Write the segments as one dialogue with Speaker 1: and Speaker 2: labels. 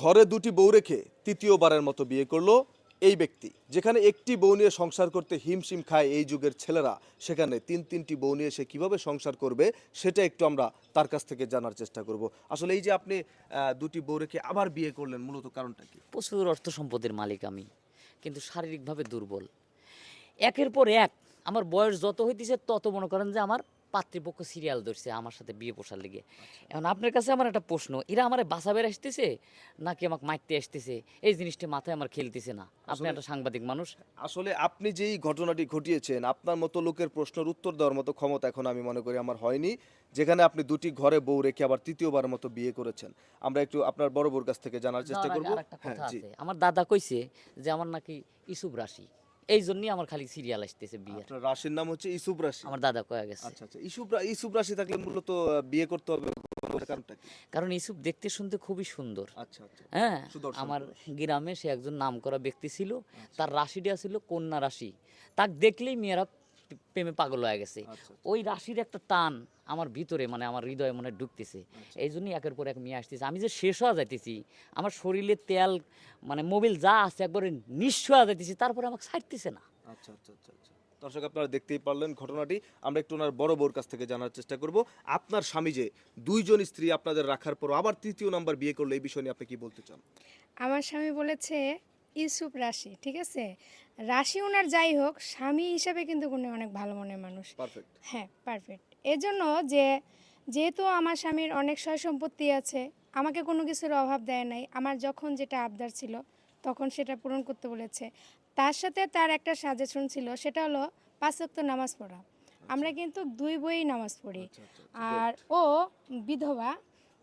Speaker 1: ঘরে দুটি বউ রেখে তৃতীয়বারের মতো বিয়ে করল এই ব্যক্তি। যেখানে একটি বউ নিয়ে সংসার করতে হিমশিম খায় এই যুগের ছেলেরা, সেখানে তিন তিনটি বউ নিয়ে সে কীভাবে সংসার করবে সেটা একটু আমরা তার কাছ থেকে জানার চেষ্টা করব। আসলে এই যে আপনি দুটি বউ রেখে আবার বিয়ে করলেন, মূলত কারণটা কি?
Speaker 2: প্রচুর অর্থ সম্পদের মালিক আমি, কিন্তু শারীরিকভাবে দুর্বল। একের পর এক, আমার বয়স যত হইতেছে তত মনে করেন যে আমার পাতৃপক্ষ সিরিয়াল ধরছে আমার সাথে বিয়ে পোষার লেগে। এখন আপনার কাছে আমার একটা প্রশ্ন এরা আমার বাসাবের আসতেছে নাকি আমাকে মারতে আসতেছে? এই জিনিসটা মাথায় আমার খেলতেছে না। আপনি একটা সাংবাদিক মানুষ।
Speaker 1: আসলে আপনি যেই ঘটনাটি ঘটিয়েছেন আপনার মতো লোকের প্রশ্নের উত্তর দেওয়ার মতো ক্ষমতা এখন আমি মনে করি আমার হয়নি যেখানে আপনি দুটি ঘরে বউ রেখে আবার তৃতীয়বার মতো বিয়ে করেছেন। আমরা একটু আপনার বড় বউর কাছ থেকে জানার চেষ্টা করব। হ্যাঁ
Speaker 2: আমার দাদা কইছে যে আমার নাকি ইসুব রাশি। এই জন্যই আমার খালি সিরিয়াল আসতেছে বিয়ের।
Speaker 1: আপনার রাশির নাম হচ্ছে ইসুব রাশি?
Speaker 2: আমার দাদা কয়ে গেছে।
Speaker 1: আচ্ছা আচ্ছা। ইসুব ইসুব রাশি থাকলে মূলত বিয়ে করতে হবে
Speaker 2: কারণ ইসুব দেখতে শুনতে খুবই সুন্দর।
Speaker 1: আচ্ছা আচ্ছা।
Speaker 2: হ্যাঁ আমার গ্রামে সে একজন নাম করা ব্যক্তি ছিল। তার রাশিটা ছিল কন্যা রাশি। তাক দেখলেই মেয়েরা প্রেমে পাগল হয়ে গেছে।
Speaker 1: আচ্ছা
Speaker 2: ওই রাশির একটা টান আমার ভিতরে মানে আমার হৃদয়ে মনে ঢুকতেছে।
Speaker 1: আচ্ছা।
Speaker 2: এই জন্যই একের পর এক মেয়ে আসতেছে। আমি যে শেষ হওয়া যাইতেছি আমার শরীরে তেল মানে মোবিল যা আছে একবারে নিঃস্ব হয়ে যাইতেছি তারপরে আমাকে ছাড়তেছে না।
Speaker 1: আচ্ছা আচ্ছা আচ্ছা আচ্ছা। দর্শক আপনারা দেখতেই পারলেন ঘটনাটি। আমরা একটু ওনার বড় বউর কাছ থেকে জানার চেষ্টা করব। আপনার স্বামী যে দুইজন স্ত্রী আপনাদের রাখার পর আবার তৃতীয় নাম্বার বিয়ে করল এই বিষয় নিয়ে আপনি কি বলতে চান?
Speaker 3: আমার স্বামী বলেছে ইউসুফ রাশি ঠিক আছে? রাশি ওনার যাই হোক স্বামী হিসাবে কিন্তু উনি অনেক ভালো মনের মানুষ।
Speaker 1: পারফেক্ট
Speaker 3: হ্যাঁ পারফেক্ট এজন্য যে যেহেতু আমার স্বামীর অনেক সয় সম্পত্তি আছে আমাকে কোনো কিছুর অভাব দেয় নাই আমার যখন যেটা আবদার ছিল তখন সেটা পূরণ করতে বলেছে। তার সাথে তার একটা সাজেশন ছিল সেটা হলো পাঁচ ওয়াক্ত নামাজ পড়া। আমরা কিন্তু দুই বই নামাজ পড়ি।
Speaker 1: আচ্ছা আচ্ছা
Speaker 3: আর ও বিধবা।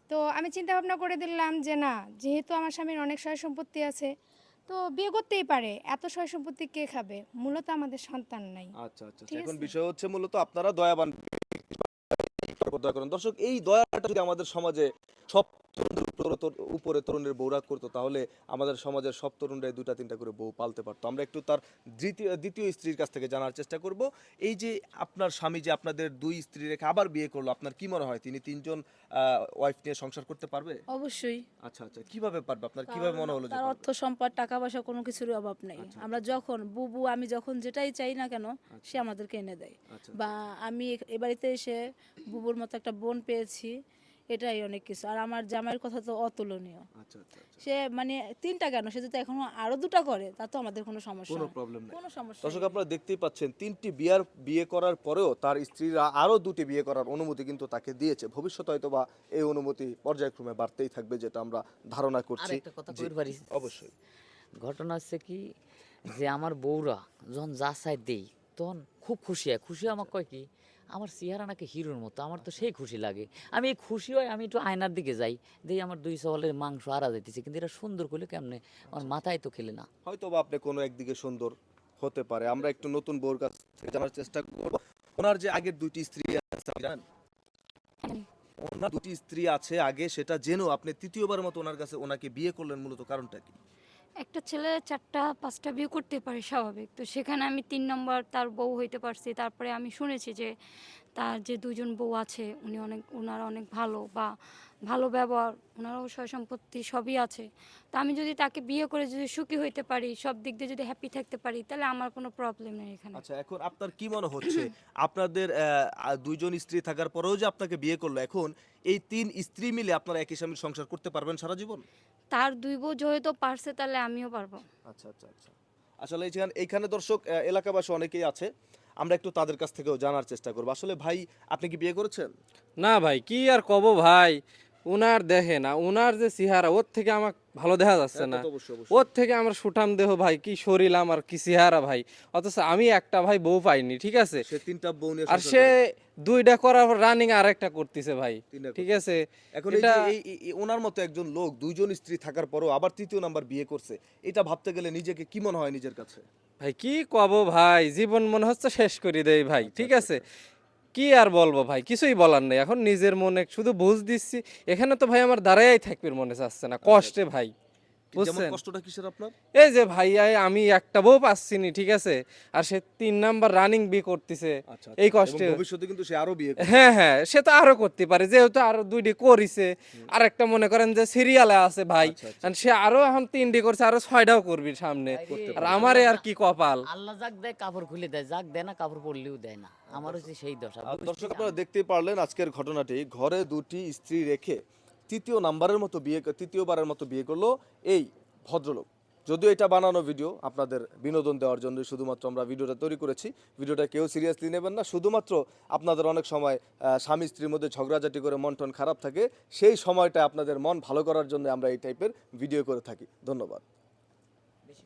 Speaker 3: তো আমি চিন্তা ভাবনা করে দিলাম যে না যেহেতু আমার স্বামীর অনেক সয় সম্পত্তি আছে তো বিয়ে করতেই পারে। এত সয় সম্পত্তি কে খাবে? মূলত আমাদের সন্তান নাই।
Speaker 1: আচ্ছা আচ্ছা
Speaker 3: ঠিক
Speaker 1: এখন
Speaker 3: আছে।
Speaker 1: বিষয় হচ্ছে মূলত আপনারা দয়াবান দয়া করেন দর্শক এই দয়াটা যদি আমাদের সমাজে সব উপরে তরুণের বউ রাগ করতো তাহলে আমাদের সমাজের সব তরুণরাই দুটা তিনটা করে বউ পালতে পারতো। আমরা একটু তার দ্বিতীয় দ্বিতীয় স্ত্রীর কাছ থেকে জানার চেষ্টা করব। এই যে আপনার স্বামী যে আপনাদের দুই স্ত্রী রেখে আবার বিয়ে করল আপনার কি মনে হয় তিনি তিনজন ওয়াইফ নিয়ে সংসার করতে পারবে?
Speaker 4: অবশ্যই।
Speaker 1: আচ্ছা আচ্ছা কীভাবে পারবে? আপনার কীভাবে মনে হলো
Speaker 4: তার অর্থ সম্পদ টাকা পয়সা কোনো কিছুর অভাব নেই।
Speaker 1: আচ্ছা,
Speaker 4: আমরা যখন বুবু আমি যখন যেটাই চাই না কেন সে আমাদেরকে এনে দেয়।
Speaker 1: আচ্ছা।
Speaker 4: বা আমি এ বাড়িতে এসে বুবুর মতো একটা বোন পেয়েছি এটাই অনেক কিছু। আর আমার জামাইয়ের কথা তো অতুলনীয়।
Speaker 1: আচ্ছা আচ্ছা আচ্ছা।
Speaker 4: সে মানে তিনটা কেন? সে যদি এখনও আরও দুটা করে তা তো আমাদের কোনো সমস্যা
Speaker 1: কোনো প্রবলেম নেই।
Speaker 4: কোনো সমস্যা
Speaker 1: দর্শক আপনারা দেখতেই পাচ্ছেন তিনটি বিয়ার বিয়ে করার পরেও তার স্ত্রীরা আরও দুটি বিয়ে করার অনুমতি কিন্তু তাকে দিয়েছে। ভবিষ্যতে হয়তো বা এই অনুমতি পর্যায়ক্রমে বাড়তেই থাকবে যেটা আমরা ধারণা করছি। অবশ্যই।
Speaker 2: ঘটনা হচ্ছে কি যে আমার বউরা যখন যা চাই দেই তখন খুব খুশি হয়। খুশি হয় আমাকে কয় কি? আমার চেহারা নাকি হিরোর মতো আমার তো সেই খুশি লাগে। আমি এই খুশি হয় আমি একটু আয়নার দিকে যাই দেখি আমার দুই সওয়ালের মাংস আড়া যাইতেছে কিন্তু এটা সুন্দর করলে কেমনে? আমার মাথায় তো খেলে না।
Speaker 1: হয়তো বা আপনি কোনো একদিকে সুন্দর হতে পারে। আমরা একটু নতুন বউর কাছ থেকে জানার চেষ্টা করব। ওনার যে আগের দুইটি স্ত্রী আছে জানেন? ওনার দুটি স্ত্রী আছে আগে সেটা জেনেও আপনি তৃতীয়বার মতো ওনার কাছে ওনাকে বিয়ে করলেন মূলত কারণটা কি?
Speaker 5: একটা ছেলে চারটা, পাঁচটা বিয়ে করতে পারে স্বাভাবিক। তো সেখানে আমি তিন নম্বর তার বউ হইতে পারছি। তারপরে আমি শুনেছি যে তার যে দুজন বউ আছে উনি অনেক ওনারা অনেক ভালো বা ভালো ব্যবহার ওনারাও সয় সম্পত্তি সবই আছে। তা আমি যদি তাকে বিয়ে করে যদি সুখী হইতে পারি সব দিক দিয়ে যদি হ্যাপি থাকতে পারি তাহলে আমার কোনো প্রবলেম নেই এখানে।
Speaker 1: আচ্ছা এখন আপনার কি মনে হচ্ছে? আপনাদের দুইজন স্ত্রী থাকার পরেও যে আপনাকে বিয়ে করল এখন এই তিন স্ত্রী মিলে আপনারা একই স্বামীর সংসার করতে পারবেন সারা জীবন?
Speaker 5: তার দুই বউ যেহেতু পারছে তাহলে আমিও পারব।
Speaker 1: আচ্ছা আচ্ছা আচ্ছা। আসলে এইখানে এইখানে দর্শক এলাকাবাসী অনেকেই আছে। আমরা একটু তাদের কাছ থেকেও জানার চেষ্টা করব। আসলে ভাই, আপনি কি বিয়ে করেছেন?
Speaker 6: না ভাই, কি আর কব ভাই? উনার দেখে না, উনার যে চেহারা, ওর থেকে আমার ভালো দেখা যাচ্ছে
Speaker 1: হ্যাঁ,
Speaker 6: না। ওর থেকে আমার সুঠাম দেহ ভাই কি শরীর আমার কি চেহারা ভাই। অথচ আমি একটা ভাই বউ পাইনি ঠিক আছে?
Speaker 1: সে তিনটা বউ
Speaker 6: আর সে দুইটা করার পর রানিং আর একটা করতেছে ভাই ঠিক আছে?
Speaker 1: এখন
Speaker 6: এটা-
Speaker 1: ওনার মতো একজন লোক দুইজন স্ত্রী থাকার পরেও আবার তৃতীয় নাম্বার বিয়ে করছে এটা ভাবতে গেলে নিজেকে কি মনে হয় নিজের কাছে?
Speaker 6: ভাই কি কব ভাই? জীবন মনে হচ্ছে শেষ করে দেয় ভাই
Speaker 1: আচ্ছা,
Speaker 6: ঠিক আছে? কি আর বলব ভাই? কিছুই বলার নেই। এখন নিজের মনে শুধু বুঝ দিচ্ছি। এখানে তো ভাই আমার দাঁড়াই থাকবে মনে চাচ্ছে না। কষ্টে ভাই। বুঝছেন?
Speaker 1: কষ্টটা কিসের আপনার?
Speaker 6: এই যে ভাইয়া আমি একটা বউ পাচ্ছি নি ঠিক আছে? আর সে তিন নাম্বার রানিং বি করতেছে।
Speaker 1: আচ্ছা
Speaker 6: এই কষ্টে।
Speaker 1: ভবিষ্যতে কিন্তু সে আরও বিয়ে
Speaker 6: হ্যাঁ হ্যাঁ সে তো আরও করতে পারে যেহেতু আরও দুইটি করিছে। আর একটা মনে করেন যে সিরিয়ালে আছে ভাই।
Speaker 1: আচ্ছা, আচ্ছা।
Speaker 6: সে আরও এখন তিনটি করছে আরও ছয়টাও করবি সামনে। আর আমারে আর কি কপাল?
Speaker 2: আল্লাহ যাক দেয় কাপড় খুলে দেয় যাক দেয় না কাপড় পরলেও দেয় না। আমার হচ্ছে সেই দশা।
Speaker 1: দর্শক আপনারা দেখতেই পারলেন আজকের ঘটনাটি। ঘরে দুটি স্ত্রী রেখে তৃতীয় নাম্বারের মতো বিয়ে তৃতীয়বারের মতো বিয়ে করল এই ভদ্রলোক। যদিও এটা বানানো ভিডিও, আপনাদের বিনোদন দেওয়ার জন্য শুধুমাত্র আমরা ভিডিওটা তৈরি করেছি। ভিডিওটা কেউ সিরিয়াসলি নেবেন না। শুধুমাত্র আপনাদের অনেক সময় স্বামী স্ত্রীর মধ্যে ঝগড়াঝাটি করে মন টন খারাপ থাকে, সেই সময়টা আপনাদের মন ভালো করার জন্য আমরা এই টাইপের ভিডিও করে থাকি। ধন্যবাদ।